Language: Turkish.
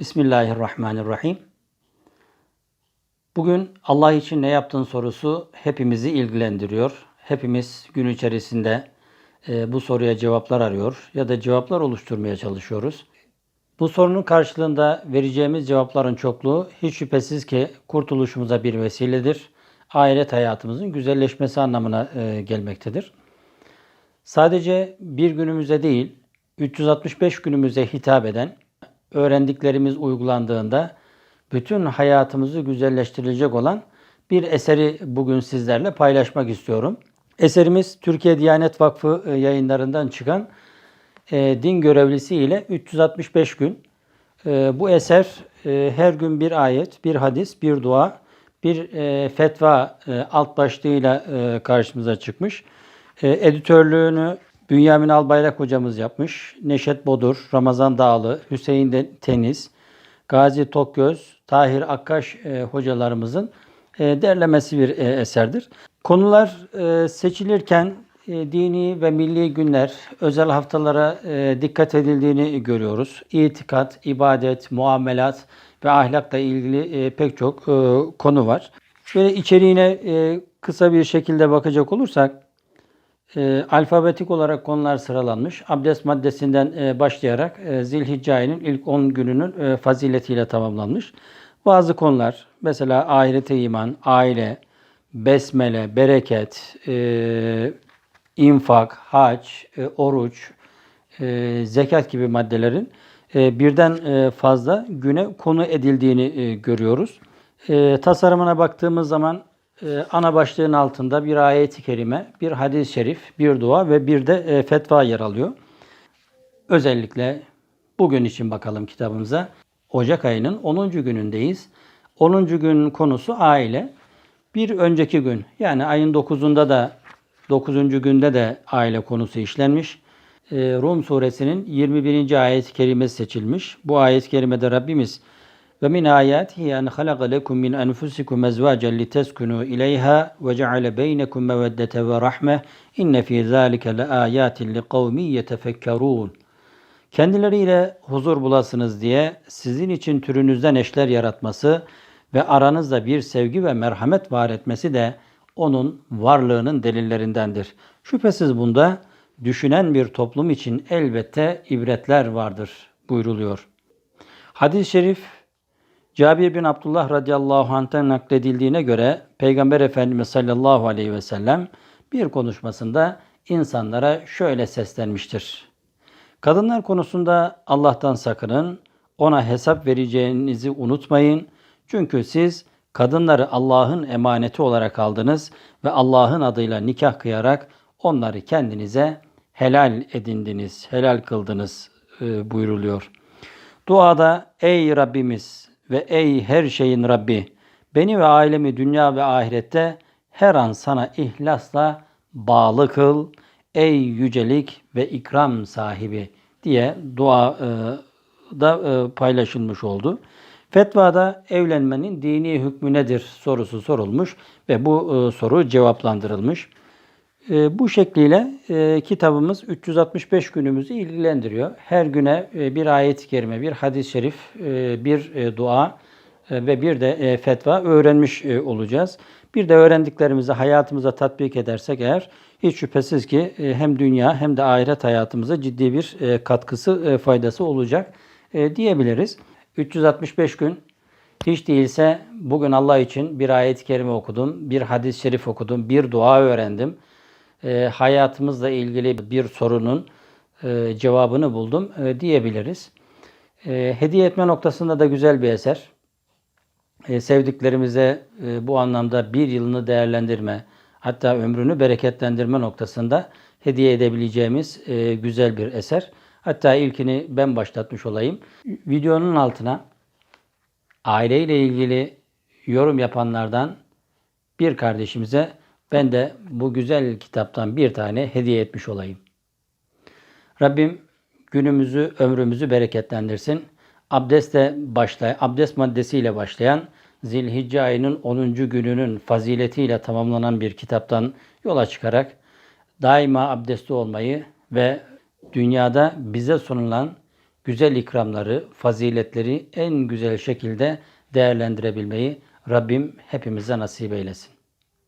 Bismillahirrahmanirrahim. Bugün Allah için ne yaptın sorusu hepimizi ilgilendiriyor. Hepimiz gün içerisinde e, bu soruya cevaplar arıyor ya da cevaplar oluşturmaya çalışıyoruz. Bu sorunun karşılığında vereceğimiz cevapların çokluğu hiç şüphesiz ki kurtuluşumuza bir vesiledir. Ahiret hayatımızın güzelleşmesi anlamına e, gelmektedir. Sadece bir günümüze değil, 365 günümüze hitap eden öğrendiklerimiz uygulandığında bütün hayatımızı güzelleştirecek olan bir eseri bugün sizlerle paylaşmak istiyorum. Eserimiz Türkiye Diyanet Vakfı e, yayınlarından çıkan e, din görevlisi ile 365 gün. E, bu eser her gün bir ayet, bir hadis, bir dua, bir fetva alt başlığıyla karşımıza çıkmış. Editörlüğünü Bünyamin Albayrak hocamız yapmış. Neşet Bodur, Ramazan Dağlı, Hüseyin Teniz, Gazi Tokgöz, Tahir Akkaş e, hocalarımızın e, derlemesi bir e, eserdir. Konular e, seçilirken e, dini ve milli günler, özel haftalara e, dikkat edildiğini görüyoruz. İtikat, ibadet, muamelat ve ahlakla ilgili e, pek çok e, konu var. Şöyle içeriğine e, kısa bir şekilde bakacak olursak, e, alfabetik olarak konular sıralanmış. Abdest maddesinden e, başlayarak e, Zilhicce ilk 10 gününün e, faziletiyle tamamlanmış. Bazı konular mesela ahirete iman, aile, besmele, bereket, e, infak, hac, e, oruç, e, zekat gibi maddelerin e, birden e, fazla güne konu edildiğini e, görüyoruz. E, tasarımına baktığımız zaman e, ana başlığın altında bir ayet-i kerime, bir hadis-i şerif, bir dua ve bir de e, fetva yer alıyor. Özellikle bugün için bakalım kitabımıza. Ocak ayının 10. günündeyiz. 10. gün konusu aile. Bir önceki gün yani ayın 9'unda da 9. günde de aile konusu işlenmiş. E, Rum suresinin 21. ayet-i kerimesi seçilmiş. Bu ayet-i kerimede Rabbimiz lekum min enfusikum ezvacen liteskunu ileyha ve ceale beynekum meveddete ve rahme inne fi zalike le ayatin li kavmi yetefekkerun. Kendileriyle huzur bulasınız diye sizin için türünüzden eşler yaratması ve aranızda bir sevgi ve merhamet var etmesi de onun varlığının delillerindendir. Şüphesiz bunda düşünen bir toplum için elbette ibretler vardır buyruluyor. Hadis-i şerif Cabir bin Abdullah radıyallahu anh'ten nakledildiğine göre Peygamber Efendimiz sallallahu aleyhi ve sellem bir konuşmasında insanlara şöyle seslenmiştir. Kadınlar konusunda Allah'tan sakının, ona hesap vereceğinizi unutmayın. Çünkü siz kadınları Allah'ın emaneti olarak aldınız ve Allah'ın adıyla nikah kıyarak onları kendinize helal edindiniz, helal kıldınız e, buyruluyor. Duada ey Rabbimiz ve ey her şeyin Rabbi beni ve ailemi dünya ve ahirette her an sana ihlasla bağlı kıl. Ey yücelik ve ikram sahibi diye dua e, da e, paylaşılmış oldu. Fetvada evlenmenin dini hükmü nedir sorusu sorulmuş ve bu e, soru cevaplandırılmış. E, bu şekliyle e, kitabımız 365 günümüzü ilgilendiriyor. Her güne e, bir ayet-i kerime, bir hadis-i şerif, e, bir dua ve bir de fetva öğrenmiş olacağız. Bir de öğrendiklerimizi hayatımıza tatbik edersek eğer hiç şüphesiz ki hem dünya hem de ahiret hayatımıza ciddi bir katkısı, faydası olacak diyebiliriz. 365 gün hiç değilse bugün Allah için bir ayet-i kerime okudum, bir hadis-i şerif okudum, bir dua öğrendim e, hayatımızla ilgili bir sorunun e, cevabını buldum e, diyebiliriz. E, hediye etme noktasında da güzel bir eser. E, sevdiklerimize e, bu anlamda bir yılını değerlendirme, hatta ömrünü bereketlendirme noktasında hediye edebileceğimiz e, güzel bir eser. Hatta ilkini ben başlatmış olayım. Videonun altına aileyle ilgili yorum yapanlardan bir kardeşimize ben de bu güzel kitaptan bir tane hediye etmiş olayım. Rabbim günümüzü, ömrümüzü bereketlendirsin. Abdestle başlayan, abdest maddesiyle başlayan Zilhicce ayının 10. gününün faziletiyle tamamlanan bir kitaptan yola çıkarak daima abdestli olmayı ve dünyada bize sunulan güzel ikramları, faziletleri en güzel şekilde değerlendirebilmeyi Rabbim hepimize nasip eylesin.